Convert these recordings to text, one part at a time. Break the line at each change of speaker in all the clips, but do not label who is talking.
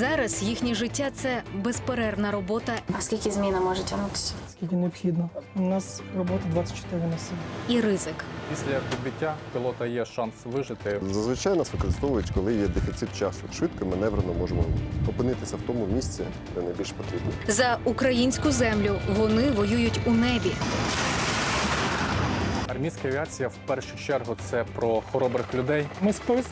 Зараз їхнє життя це безперервна робота
А скільки зміна може тягнутися?
скільки необхідно. У нас робота 24 на 7.
і ризик.
Після підбиття пілота є шанс вижити.
Зазвичай нас використовують, коли є дефіцит часу. Швидко і маневрено можемо опинитися в тому місці, де найбільш потрібно.
За українську землю вони воюють у небі.
Армійська авіація в першу чергу це про хоробрих людей.
Ми спис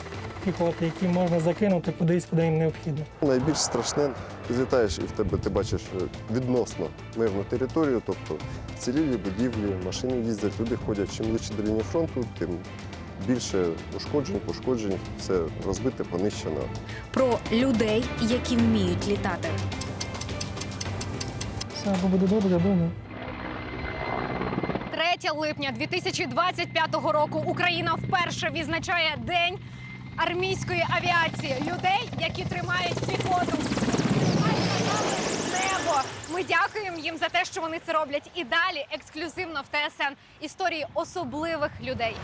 піхоти, які можна закинути кудись, куди їм необхідно.
Найбільш страшне, ти злітаєш і в тебе ти бачиш е, відносно мирну територію, тобто цілілі будівлі, машини їздять, люди ходять. Чим ближче до лінії фронту, тим більше ушкоджень, пошкоджень, все розбите, понищено.
Про людей, які вміють літати.
Все або буде добре, або ні.
3 липня 2025 року Україна вперше відзначає День армійської авіації. Людей, які тримають піхоту. Небо. Ми дякуємо їм за те, що вони це роблять. І далі ексклюзивно в ТСН історії особливих людей.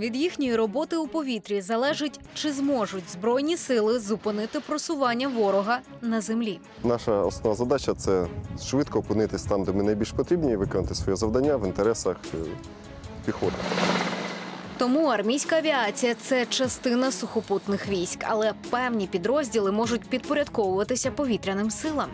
Від їхньої роботи у повітрі залежить, чи зможуть збройні сили зупинити просування ворога на землі.
Наша основна задача це швидко опинитись там, де ми найбільш потрібні, і виконати своє завдання в інтересах е, піхоти.
Тому армійська авіація це частина сухопутних військ, але певні підрозділи можуть підпорядковуватися повітряним силам.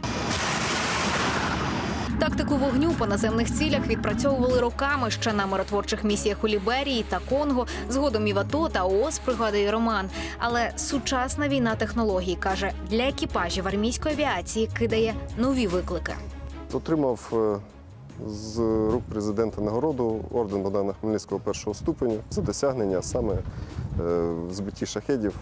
Тактику вогню по наземних цілях відпрацьовували роками ще на миротворчих місіях у Ліберії та Конго, згодом і в АТО та ООС, пригадує Роман. Але сучасна війна технологій каже, для екіпажів армійської авіації кидає нові виклики.
Отримав е, з рук президента нагороду орден Богдана Хмельницького першого ступеню за досягнення саме е, в збитті шахедів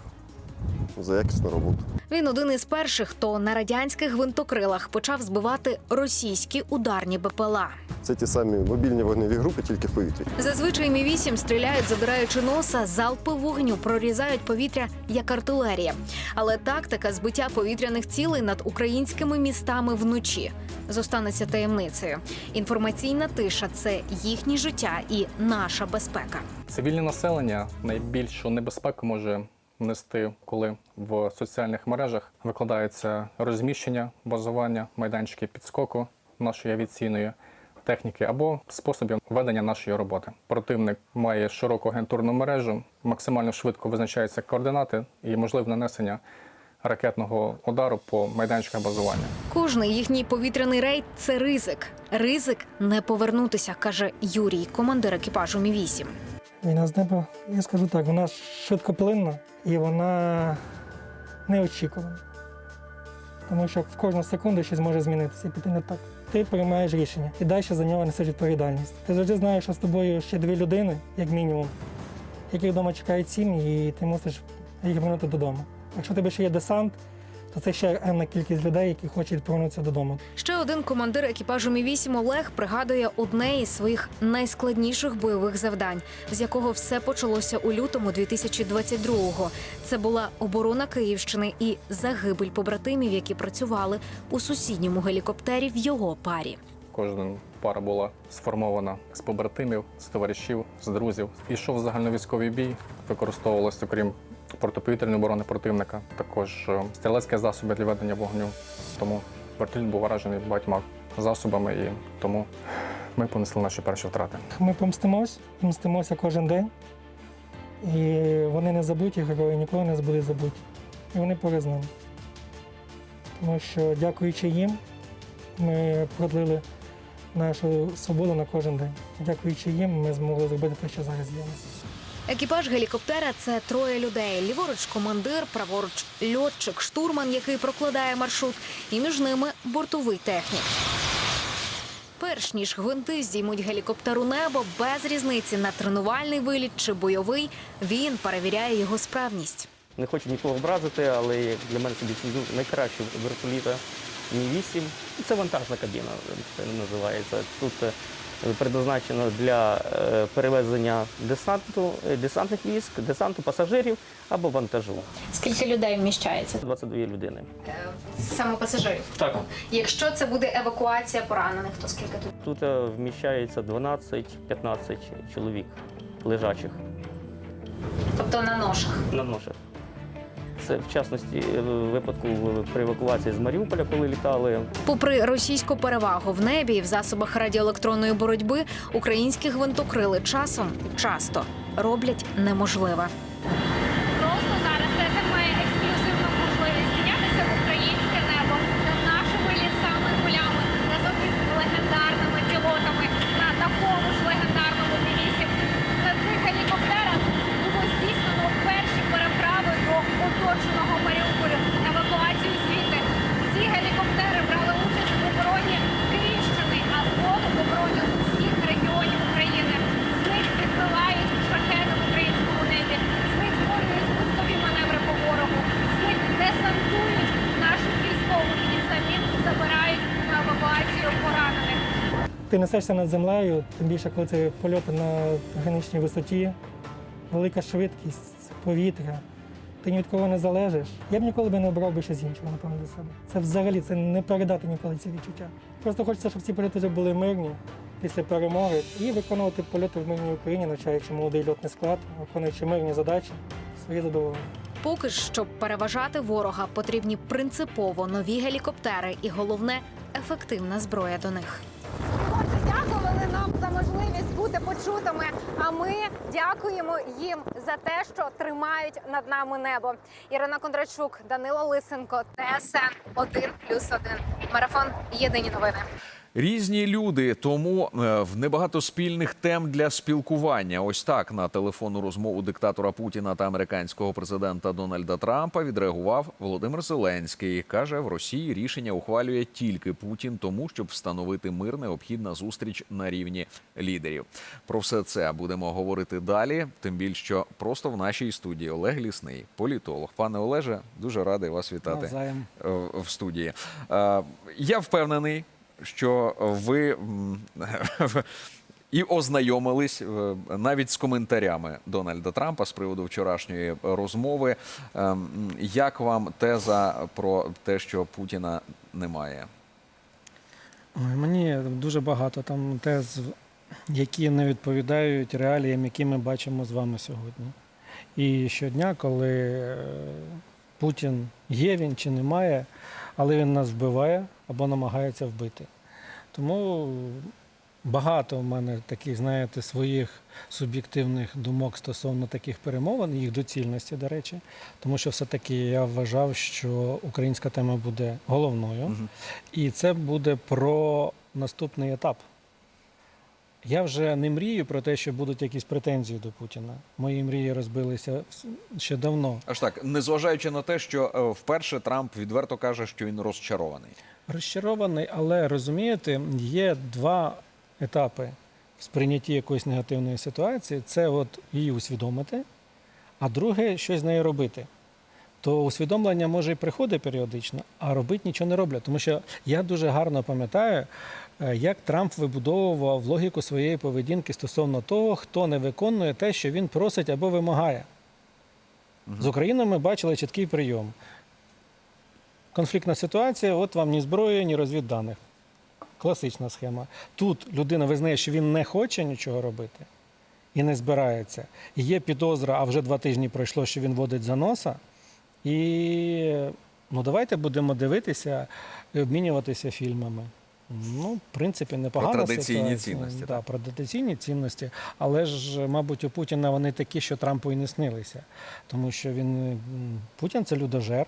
за якісну роботу.
Він один із перших, хто на радянських гвинтокрилах почав збивати російські ударні БПЛА.
Це ті самі мобільні вогневі групи, тільки в повітрі.
Зазвичай мі 8 стріляють, задираючи носа, залпи вогню прорізають повітря як артилерія. Але тактика збиття повітряних цілей над українськими містами вночі зостанеться таємницею. Інформаційна тиша це їхнє життя і наша безпека.
Цивільне населення найбільшу небезпеку може нести, коли в соціальних мережах викладається розміщення, базування, майданчики підскоку нашої авіаційної техніки або способів ведення нашої роботи. Противник має широку агентурну мережу, максимально швидко визначаються координати і можливе нанесення ракетного удару по майданчиках базування.
Кожний їхній повітряний рейд це ризик. Ризик не повернутися, каже Юрій, командир екіпажу Мі 8
Війна з неба, я скажу так, вона швидкоплинна і вона неочікувана. Тому що в кожну секунду щось може змінитися і піти не так. Ти приймаєш рішення і далі за нього несеш відповідальність. Ти завжди знаєш, що з тобою ще дві людини, як мінімум, які вдома чекають сім'ї, і ти мусиш їх вернути додому. Якщо тебе ще є десант, то це ще енна кількість людей, які хочуть повернутися додому.
Ще один командир екіпажу Мі 8 Олег пригадує одне із своїх найскладніших бойових завдань, з якого все почалося у лютому 2022-го. Це була оборона Київщини і загибель побратимів, які працювали у сусідньому гелікоптері в його парі.
Кожна пара була сформована з побратимів, з товаришів, з друзів. Ішов загальновійськовий бій, використовувалося, окрім протиповітряної оборони противника, також е, стрілецькі засоби для ведення вогню. Тому вертоліт був вражений багатьма засобами, і тому ми понесли наші перші втрати.
Ми помстимось мстимося кожен день. І вони не забуті, герої ніколи не будуть забуті. І вони поряд. Тому що, дякуючи їм, ми продлили нашу свободу на кожен день. Дякуючи їм, ми змогли зробити те, що зараз є.
Екіпаж гелікоптера це троє людей: ліворуч командир, праворуч льотчик, штурман, який прокладає маршрут, і між ними бортовий технік. Перш ніж гвинти здіймуть гелікоптер у небо, без різниці на тренувальний виліт чи бойовий, він перевіряє його справність.
Не хочу нікого образити, але для мене ну, найкраще вертоліта Мі-8. Це вантажна кабіна, це називається. Тут е, предназначено для е, перевезення десанту, е, десантних військ, десанту пасажирів або вантажу.
Скільки людей вміщається?
22 людини.
Саме пасажирів.
Так.
Якщо це буде евакуація поранених, то скільки тут?
Тут е, вміщається 12-15 чоловік лежачих.
Тобто на ношах.
на ношах. Це в частності е, випадку при евакуації з Маріуполя, коли літали.
Попри російську перевагу в небі і в засобах радіоелектронної боротьби, українські гвинтокрили часом часто роблять неможливе.
Просто зараз ТСН має ексклюзивну можливість піднятися в українське небо над нашими лісами, полями, разом із легендарними пілотами на такому ж легендарному Мі-8. На цих гелікоптерах було здійснено перші переправи до оточеного Маріуполя, евакуацію звідти. Ці гелікоптери брали участь в обороні Київщини, а згодом в обороні усіх регіонів України. З них відбивають шахеди в українському небі, з них створюють пускові маневри по ворогу, з них десантують наших військових і самі забирають на евакуацію поранених.
Ти несешся над землею, тим більше, коли це польоти на граничній висоті, велика швидкість, повітря. Ти ні від кого не залежиш. Я б ніколи би не обрав би щось іншого, напевно, для себе. Це взагалі це не передати ніколи ці відчуття. Просто хочеться, щоб ці польоти вже були мирні після перемоги і виконувати польоти в мирній Україні, навчаючи молодий льотний склад, виконуючи мирні задачі, своє задоволення.
Поки ж, щоб переважати ворога, потрібні принципово нові гелікоптери і головне ефективна зброя до них.
Отже, дякували нам за можливість бути почутими. А ми дякуємо їм за те, що тримають над нами небо. Ірина Кондрачук, Данило Лисенко, ТСН 1+,1. Марафон. Єдині новини.
Різні люди, тому е, в небагато спільних тем для спілкування. Ось так на телефонну розмову диктатора Путіна та американського президента Дональда Трампа відреагував Володимир Зеленський. каже, в Росії рішення ухвалює тільки Путін, тому щоб встановити мир необхідна зустріч на рівні лідерів. Про все це будемо говорити далі. Тим більше, що просто в нашій студії Олег Лісний, політолог. Пане Олеже, дуже радий вас вітати
Навзаєм.
е, в студії. Е, Я впевнений, що ви і ознайомились е, навіть з коментарями Дональда Трампа з приводу вчорашньої розмови. Е, Як вам теза про те, що Путіна немає?
Мені дуже багато там тез, які не відповідають реаліям, які ми бачимо з вами сьогодні. І щодня, коли е, Путін є він чи немає, але він нас вбиває або намагається вбити. Тому багато в мене таких, знаєте, своїх суб'єктивних думок стосовно таких перемовин, їх доцільності, до речі, тому що все-таки я вважав, що українська тема буде головною.
угу.
І це буде про наступний етап. Я вже не мрію про те, що будуть якісь претензії до Путіна. Мої мрії розбилися ще давно.
Аж так, незважаючи на те, що е, вперше Трамп відверто каже, що він розчарований.
Розчарований, але розумієте, є два етапи в сприйнятті якоїсь негативної ситуації: це от її усвідомити, а друге щось з нею робити. То усвідомлення може і приходить періодично, а робити нічого не роблять. Тому що я дуже гарно пам'ятаю, як Трамп вибудовував логіку своєї поведінки стосовно того, хто не виконує те, що він просить або вимагає. З Україною ми бачили чіткий прийом. Конфліктна ситуація, от вам ні зброї, ні розвідданих. Класична схема. Тут людина визнає, що він не хоче нічого робити і не збирається. І є підозра, а вже два тижні пройшло, що він водить за носа. І ну, давайте будемо дивитися і обмінюватися фільмами. Ну, в принципі, непогана
традиційні
ситуація.
цінності,
Да,
так.
про традиційні цінності, але ж, мабуть, у Путіна вони такі, що Трампу і не снилися. Тому що він Путін це людожер,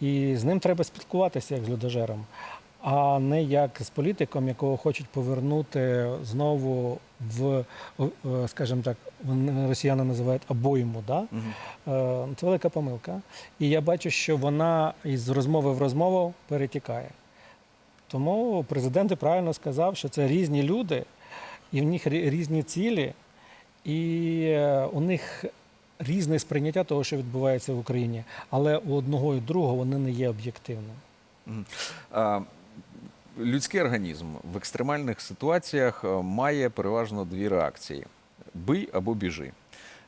і з ним треба спілкуватися як з людожером, а не як з політиком, якого хочуть повернути знову в, скажімо так, росіяни називають обойму. Да? Е, Це велика помилка. І я бачу, що вона із розмови в розмову перетікає. Тому президент правильно сказав, що це різні люди, і в них різні цілі, і е, у них різне сприйняття того, що відбувається в Україні. Але у одного і другого вони не є об'єктивними.
Людський організм в екстремальних ситуаціях е, має переважно дві реакції: бий або біжи.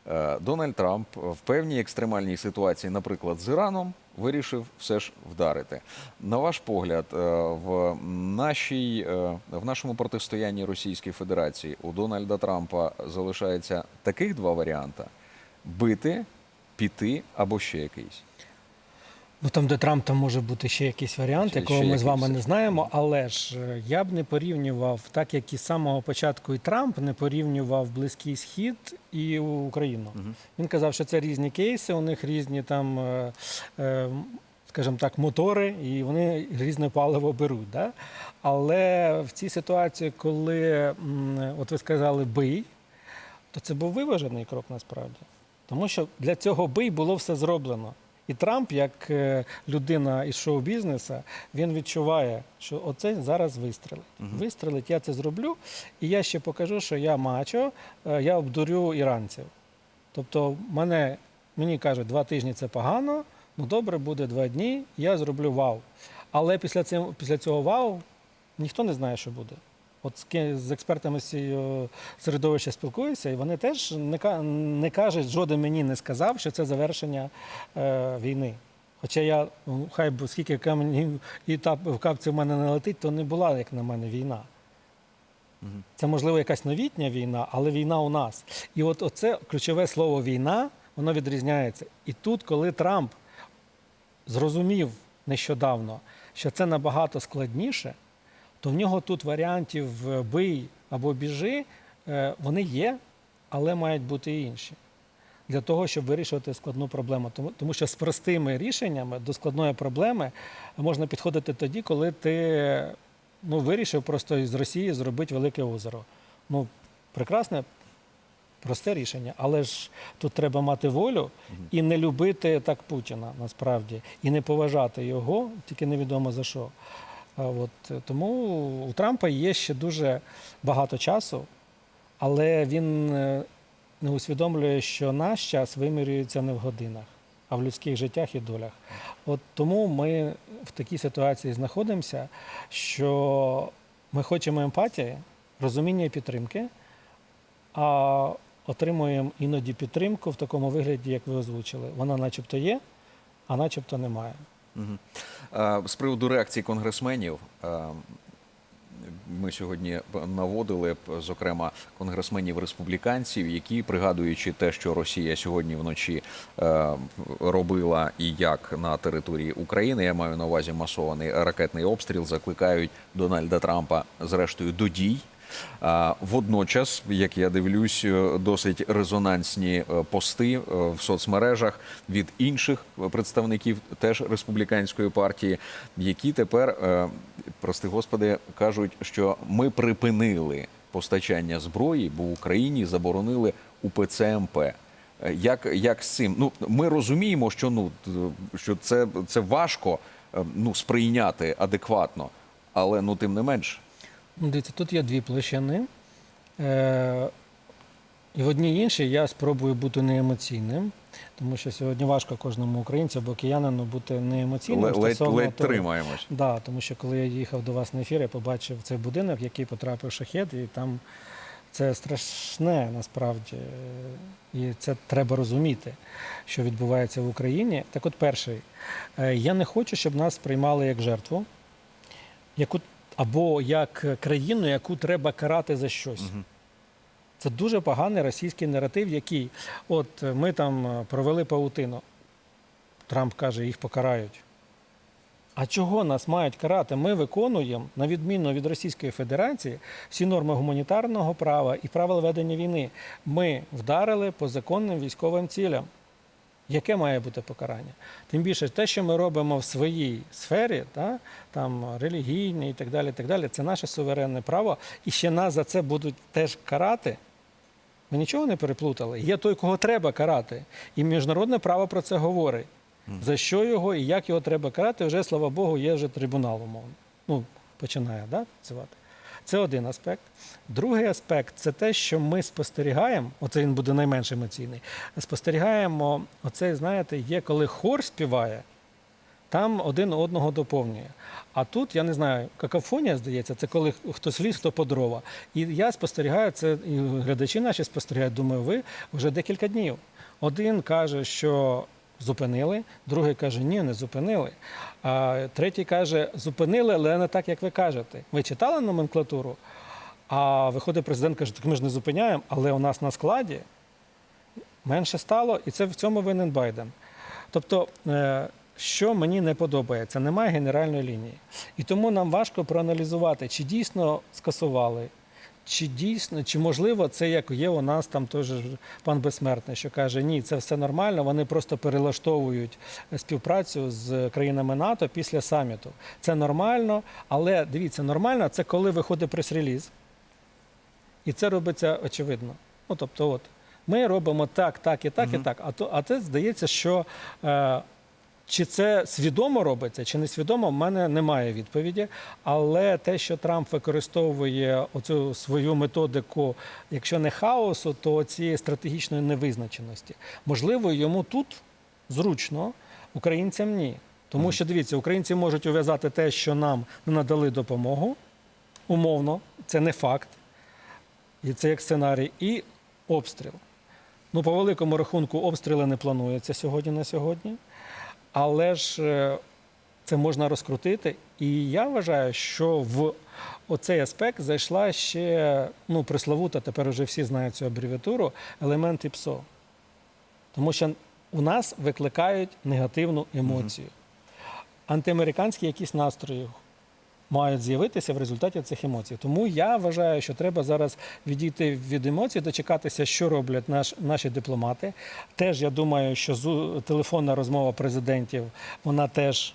Е, Дональд Трамп в певній екстремальній ситуації, наприклад, з Іраном, вирішив все ж вдарити. На ваш погляд, е, в, нашій, е, в нашому протистоянні Російській Федерації у Дональда Трампа залишається таких два варіанти: бити, піти або ще якийсь.
Ну там, де Трамп, там може бути ще якийсь варіант,
Ще-
якого
ще
ми з вами не знаємо. Але ж е, я б не порівнював, так як і з самого початку і Трамп не порівнював Близький Схід і Україну.
Мгм.
Він казав, що це різні кейси, у них різні там, е, е, скажімо так, мотори, і вони різне паливо беруть. Да? Але в цій ситуації, коли от ви сказали бий, то це був виважений крок насправді. Тому що для цього бий було все зроблено. І Трамп, як е, людина із шоу-бізнесу, він відчуває, що оце зараз вистрелить. Вистрелить, я це зроблю, і я ще покажу, що я мачо, е, я обдурю іранців. Тобто, мене, мені кажуть, два тижні це погано, ну добре, буде два дні, я зроблю вау. Але після цього, після цього вау ніхто не знає, що буде. От з, експертами з цього середовища спілкуюся, і вони теж не, ка- не кажуть, жоден мені не сказав, що це завершення е, війни. Хоча я, ну, хай би скільки каменів і тап, в капці в мене не летить, то не була, як на мене, війна. Це, можливо, якась новітня війна, але війна у нас. І от оце ключове слово війна, воно відрізняється. І тут, коли Трамп зрозумів нещодавно, що це набагато складніше, то в нього тут варіантів е, бий або біжи, е, вони є, але мають бути і інші. Для того, щоб вирішувати складну проблему. Тому, тому що з простими рішеннями до складної проблеми можна підходити тоді, коли ти ну, вирішив просто із Росії зробити велике озеро. Ну, прекрасне, просте рішення, але ж тут треба мати волю і не любити так Путіна насправді, і не поважати його, тільки невідомо за що. От, е, тому у Трампа є ще дуже багато часу, але він е, не усвідомлює, що наш час вимірюється не в годинах, а в людських життях і долях. От тому ми в такій ситуації знаходимося, що ми хочемо емпатії, розуміння і підтримки, а отримуємо іноді підтримку в такому вигляді, як ви озвучили. Вона начебто є, а начебто немає.
Е, З приводу реакції конгресменів. е, Ми сьогодні наводили, зокрема, конгресменів республіканців, які, пригадуючи те, що Росія сьогодні вночі е, робила і як на території України, я маю на увазі масований ракетний обстріл, закликають Дональда Трампа зрештою до дій. Водночас, як я дивлюсь, е, досить резонансні е, пости е, в соцмережах від інших представників теж республіканської партії, які тепер, прости господи, кажуть, що ми припинили постачання зброї, бо в Україні заборонили УПЦ МП. Як, як з цим? Ну ми розуміємо, що ну що це, це важко ну сприйняти адекватно, але ну тим не менш.
Ну, Дивіться, тут є дві площини. Е, і в одній і іншій я спробую бути неемоційним, тому що сьогодні важко кожному українцю або киянину бути неемоційним.
Ледь,
стосовно
ледь
того-
тримаємось.
Да, тому що коли я їхав до вас на ефір, я побачив цей будинок, в який потрапив шахет, і там це страшне насправді. І це треба розуміти, що відбувається в Україні. Так от, перший, е, я не хочу, щоб нас сприймали як жертву, яку або як країну, яку треба карати за щось. Це дуже поганий російський наратив, який, от ми там е, провели паутину. Трамп каже, їх покарають. А чого нас мають карати? Ми виконуємо, на відміну від Російської Федерації, всі норми гуманітарного права і правил ведення війни. Ми вдарили по законним військовим цілям. Яке має бути покарання? Тим більше те, що ми робимо в своїй сфері, та, там релігійній і так далі, так далі, це наше суверенне право. І ще нас за це будуть теж карати. Ми нічого не переплутали. Є той, кого треба карати. І міжнародне право про це говорить. За що його і як його треба карати, вже, слава Богу, є вже трибунал, умовно. Ну, починає да, працювати. Це один аспект. Другий аспект це те, що ми спостерігаємо, оце він буде найменш емоційний. Спостерігаємо, оце, знаєте, є коли хор співає, там один одного доповнює. А тут, я не знаю, какофонія, здається, це коли хтось в ліс, хто по дрова. І я спостерігаю це, і глядачі наші спостерігають, думаю, ви вже декілька днів. Один каже, що зупинили, другий каже, ні, не зупинили. А третій каже, зупинили, але не так, як ви кажете. Ви читали номенклатуру? А виходить президент каже, так ми ж не зупиняємо, але у нас на складі Менше стало, і це в цьому винен Байден. Тобто, е, що мені не подобається, немає генеральної лінії. І тому нам важко проаналізувати, чи дійсно скасували, чи дійсно, чи можливо це як є у нас там теж пан Безсмертний, що каже, ні, це все нормально, вони просто перелаштовують співпрацю з країнами НАТО після саміту. Це нормально, але дивіться, нормально це коли виходить прес-реліз, і це робиться очевидно. Ну, тобто, от, ми робимо так, так і так, і так. А то, а те здається, що е, чи це свідомо робиться, чи не свідомо, в мене немає відповіді. Але те, що Трамп використовує оцю свою методику, якщо не хаосу, то цієї стратегічної невизначеності. Можливо, йому тут зручно, українцям ні. Тому що дивіться, українці можуть ув'язати те, що нам не надали допомогу, умовно, це не факт. І це як сценарій, і обстріл. Ну, по великому рахунку, обстріли не плануються сьогодні на сьогодні, але ж е, це можна розкрутити. І я вважаю, що в оцей аспект зайшла ще ну, приславута, тепер уже всі знають цю абревіатуру, елемент ІПСО. Тому що у нас викликають негативну емоцію. Антиамериканські якісь настрої мають з'явитися в результаті цих емоцій. Тому я вважаю, що треба зараз відійти від емоцій, дочекатися, що роблять наш, наші дипломати. Теж я думаю, що телефонна розмова президентів вона теж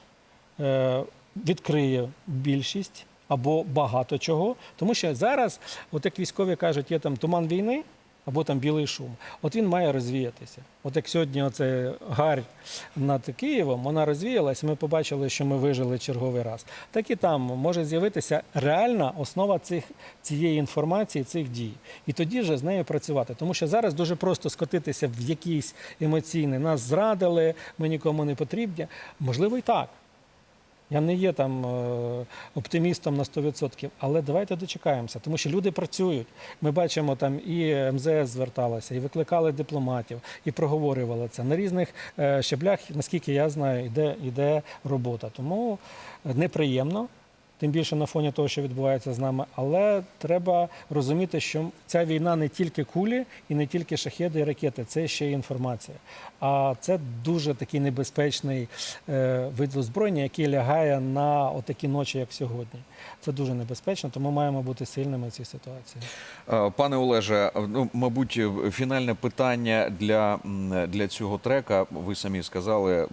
е, відкриє більшість або багато чого. Тому що зараз, от як військові кажуть, є там туман війни. Або там білий шум. От він має розвіятися. От як сьогодні оце гарь над Києвом, вона розвіялась, ми побачили, що ми вижили черговий раз. Так і там може з'явитися реальна основа цих, цієї інформації, цих дій. І тоді вже з нею працювати. Тому що зараз дуже просто скотитися в якийсь емоційний. Нас зрадили, ми нікому не потрібні. Можливо, і так. Я не є там е, оптимістом на 100%, але давайте дочекаємося, тому що люди працюють. Ми бачимо, там і МЗС зверталася, і викликали дипломатів, і проговорювали це. На різних щеблях. наскільки я знаю, йде, йде робота. Тому неприємно, тим більше на фоні того, що відбувається з нами. Але треба розуміти, що ця війна не тільки кулі і не тільки шахеди і ракети, це ще й інформація. А це дуже такий небезпечний е, вид озброєння, який лягає на отакі ночі, як сьогодні. Це дуже небезпечно, тому маємо бути сильними в цій ситуації.
Е, Пане Олеже, ну мабуть, фінальне питання для, для цього трека. Ви самі сказали, е,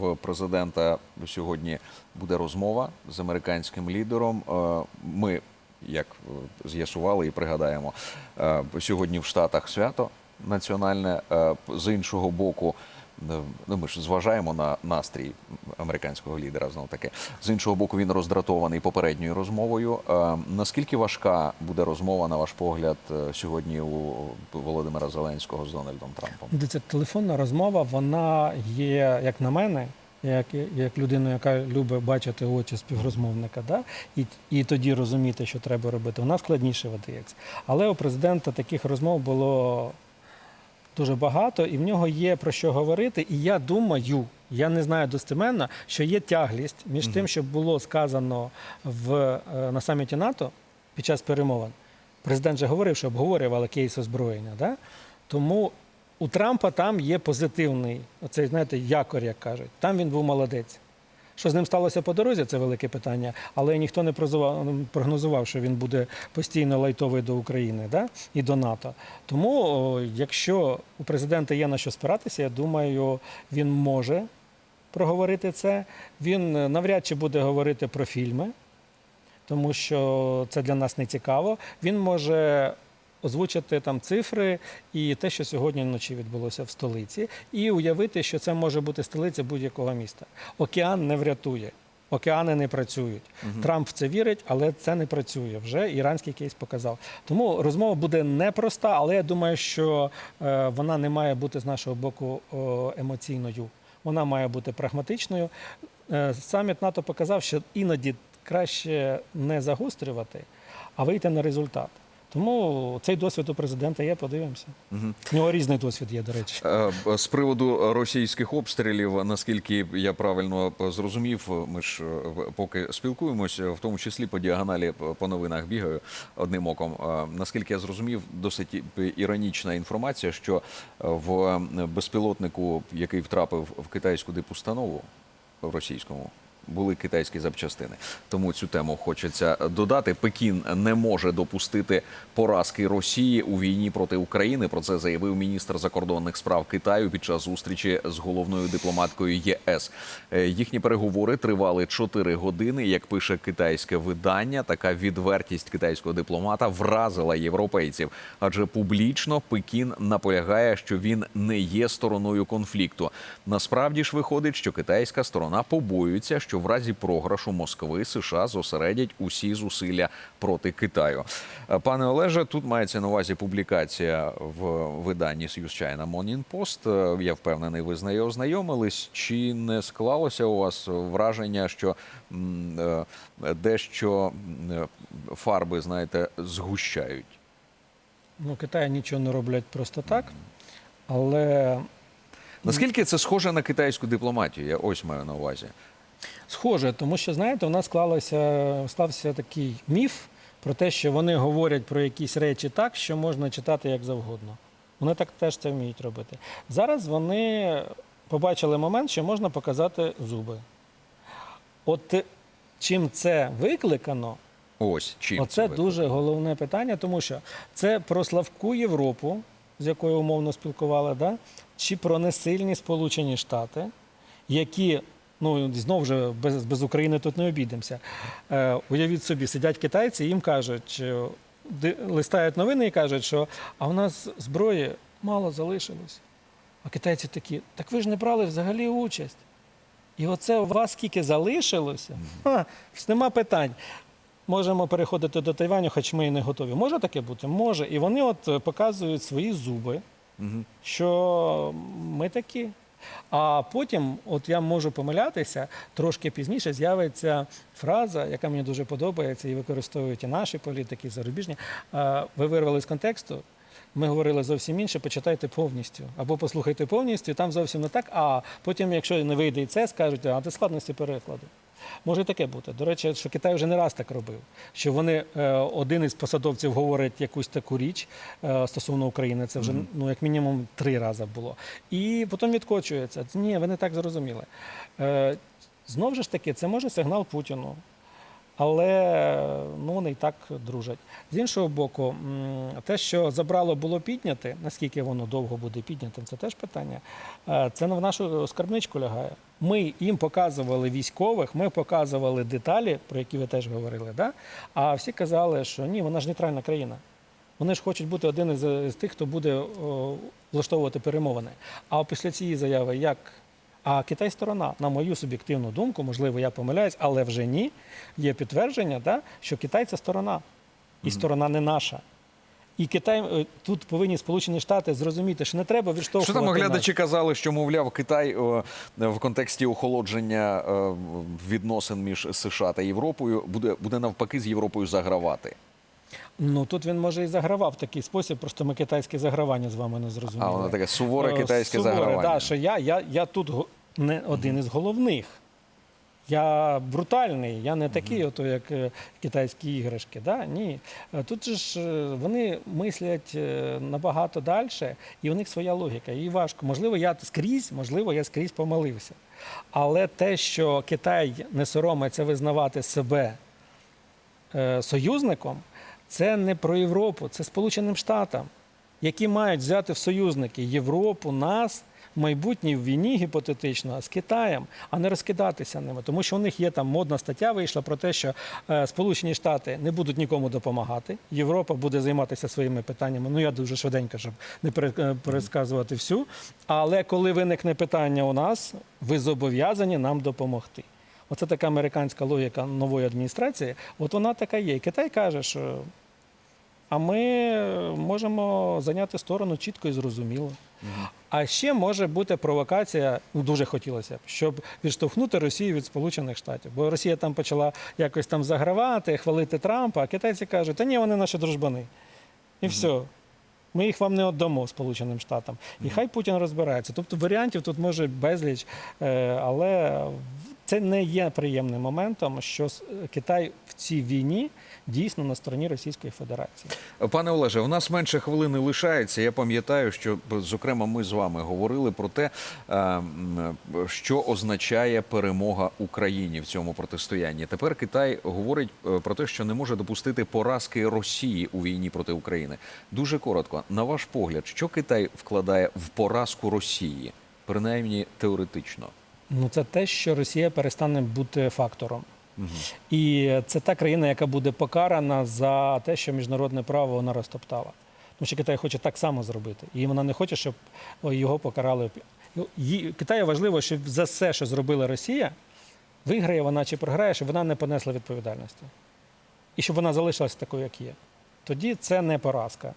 в президента сьогодні буде розмова з американським лідером. Е, Ми, як е, з'ясували і пригадаємо, е, сьогодні в Штатах свято національне. З іншого боку, ну ми ж зважаємо на настрій американського лідера. Знов таки з іншого боку, він роздратований попередньою розмовою. Наскільки важка буде розмова, на ваш погляд, сьогодні у Володимира Зеленського з Дональдом Трампом?
Дивіться, телефонна розмова, вона є, як на мене, як, як людина, яка любить бачити очі співрозмовника, да? і, і тоді розуміти, що треба робити, вона складніше видається. Але у президента таких розмов було дуже багато, і в нього є про що говорити. І я думаю, я не знаю достеменно, що є тяглість між тим, що було сказано в, е, на саміті НАТО під час перемовин. Президент же говорив, що обговорювали кейс озброєння. Да? Тому у Трампа там є позитивний, оцей, знаєте, якор, як кажуть. Там він був молодець. Що з ним сталося по дорозі, це велике питання, але ніхто не прозував- прогнозував, що він буде постійно лайтовий до України да? і до НАТО. Тому, якщо у президента є на що спиратися, я думаю, він може проговорити це. Він е, навряд чи буде говорити про фільми, тому що це для нас не цікаво. Він може озвучити там цифри і те, що сьогодні вночі відбулося в столиці, і уявити, що це може бути столиця будь-якого міста. Океан не врятує. Океани не працюють. Трамп в це вірить, але це не працює. Вже іранський кейс показав. Тому розмова буде непроста, але я думаю, що е, вона не має бути з нашого боку емоційною. Вона має бути прагматичною. Е, Саміт НАТО показав, що іноді краще не загострювати, а вийти на результат. Тому цей досвід у президента є, подивимося. У нього різний досвід є, до речі.
Е, З приводу російських обстрілів, наскільки я правильно зрозумів, ми ж е, поки спілкуємось, в тому числі по діагоналі по новинах бігаю одним оком. Е, Наскільки я зрозумів, досить іронічна інформація, що в безпілотнику, який втрапив в китайську дипустанову в російському. Були китайські запчастини, тому цю тему хочеться додати. Пекін не може допустити поразки Росії у війні проти України. Про це заявив міністр закордонних справ Китаю під час зустрічі з головною дипломаткою ЄС. Е, Їхні переговори тривали 4 години. Як пише китайське видання, така відвертість китайського дипломата вразила європейців, адже публічно Пекін наполягає, що він не є стороною конфлікту. Насправді ж виходить, що китайська сторона побоюється, що в разі програшу Москви США зосередять усі зусилля проти Китаю. Е, Пане Олеже, тут мається на увазі публікація в виданні News China Morning Post. Е, Я впевнений, ви з нею ознайомились. Чи не склалося у вас враження, що е, дещо фарби, знаєте, згущають?
Ну, Китай нічого не роблять просто так, але
Наскільки це схоже на китайську дипломатію? Я ось маю на увазі.
Схоже, тому що знаєте, у нас склалося склався такий міф про те, що вони говорять про якісь речі так, що можна читати як завгодно. Вони так теж це вміють робити. Зараз вони побачили момент, що можна показати зуби. От чим це викликано,
Ось чим
Оце
це
дуже головне питання, тому що це про слабку Європу, з якою умовно спілкували, да? чи про несильні Сполучені Штати, які, ну знову ж без, без України тут не обійдемося. Е, уявіть собі, сидять китайці, їм кажуть, листають новини і кажуть, що а у нас зброї мало залишилось. А китайці такі, так ви ж не брали взагалі участь. І оце у вас скільки залишилося? Ха, нема питань. Можемо переходити до Тайваню, хоч ми і не готові. Може таке бути? Може. І вони от е, показують свої зуби, що ми такі. А потім, от я можу помилятися, трошки пізніше з'явиться фраза, яка мені дуже подобається, і використовують і наші політики, і зарубіжні. Ви вирвали з контексту. Ми говорили зовсім інше, почитайте повністю. Або послухайте повністю, там зовсім не так. А потім, якщо не вийде і це, скажуть, а ти складності перекладу. Може таке бути. До речі, що Китай вже не раз так робив. Що вони е, один із посадовців говорить якусь таку річ е, стосовно України. Це вже ну як мінімум три рази було. І потім відкочується. Ні, ви не так зрозуміли. Е, Знову ж таки, це може сигнал Путіну. Але ну, вони і так дружать. З іншого боку, те, що забрало було підняти, наскільки воно довго буде піднятим, це теж питання. Е, Це не в нашу скарбничку лягає. Ми їм показували військових, ми показували деталі, про які ви теж говорили. Да? А всі казали, що ні, вона ж нейтральна країна. Вони ж хочуть бути один із, тих, хто буде о, влаштовувати перемовини. А після цієї заяви як? А Китай сторона, на мою суб'єктивну думку, можливо, я помиляюсь, але вже ні. Є підтвердження, да, що Китай це сторона, і сторона не наша. І Китай е, тут повинні Сполучені Штати зрозуміти, що не треба відштовхувати.
Що там оглядачі казали, що мовляв Китай в контексті охолодження е, відносин між США та Європою буде буде навпаки з Європою загравати.
Ну тут він може і загравав в такий спосіб, просто ми китайське загравання з вами не зрозуміли.
А воно таке суворе
Е,
китайське
суворе,
загравання.
Да, що я, я, я тут не один із головних. Я брутальний, я не такий, ото як е, китайські іграшки. Да? Ні. Е, Тут же ж вони мислять набагато далі, і у них своя логіка. І важко. Можливо, я скрізь, можливо, я скрізь помилився. Але те, що Китай не соромиться визнавати себе союзником, це не про Європу, це Сполученим Штатам, які мають взяти в союзники Європу, нас майбутній в війні гіпотетично з Китаєм, а не розкидатися ними. Тому що у них є там модна стаття вийшла про те, що е, Сполучені Штати не будуть нікому допомагати. Європа буде займатися своїми питаннями. Ну я дуже швиденько, щоб не е, пересказувати всю. Але коли виникне питання у нас, ви зобов'язані нам допомогти. Оце така американська логіка нової адміністрації. От вона така є. Китай каже, що а ми можемо зайняти сторону чітко і зрозуміло. А ще може бути провокація, ну дуже хотілося б, щоб відштовхнути Росію від Сполучених Штатів. Бо Росія там почала якось там загравати, хвалити Трампа, а китайці кажуть, та ні, вони наші дружбани. І все. Ми їх вам не віддамо Сполученим Штатам. І хай Путін розбирається. Тобто варіантів тут може безліч, е, але це не є приємним моментом, що Китай в цій війні дійсно на стороні Російської Федерації.
Пане Олеже, у нас менше хвилини лишається. Я пам'ятаю, що зокрема ми з вами говорили про те, е, що означає перемога Україні в цьому протистоянні. Тепер Китай говорить е, про те, що не може допустити поразки Росії у війні проти України. Дуже коротко, на ваш погляд, що Китай вкладає в поразку Росії, принаймні теоретично?
Ну це те, що Росія перестане бути фактором. І це та країна, яка буде покарана за те, що міжнародне право вона розтоптала. Тому що Китай хоче так само зробити. І вона не хоче, щоб його покарали. Ну, Китаю важливо, щоб за все, що зробила Росія, виграє вона чи програє, щоб вона не понесла відповідальності. І щоб вона залишилася такою, як є. Тоді це не поразка.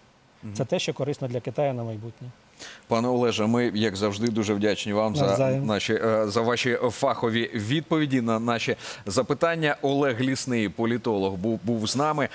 Це те, що корисно для Китаю на майбутнє.
Пане Олеже, ми, як завжди, дуже вдячні вам за наші е, за ваші фахові відповіді на наші запитання. Олег Лісний, політолог, був був з нами.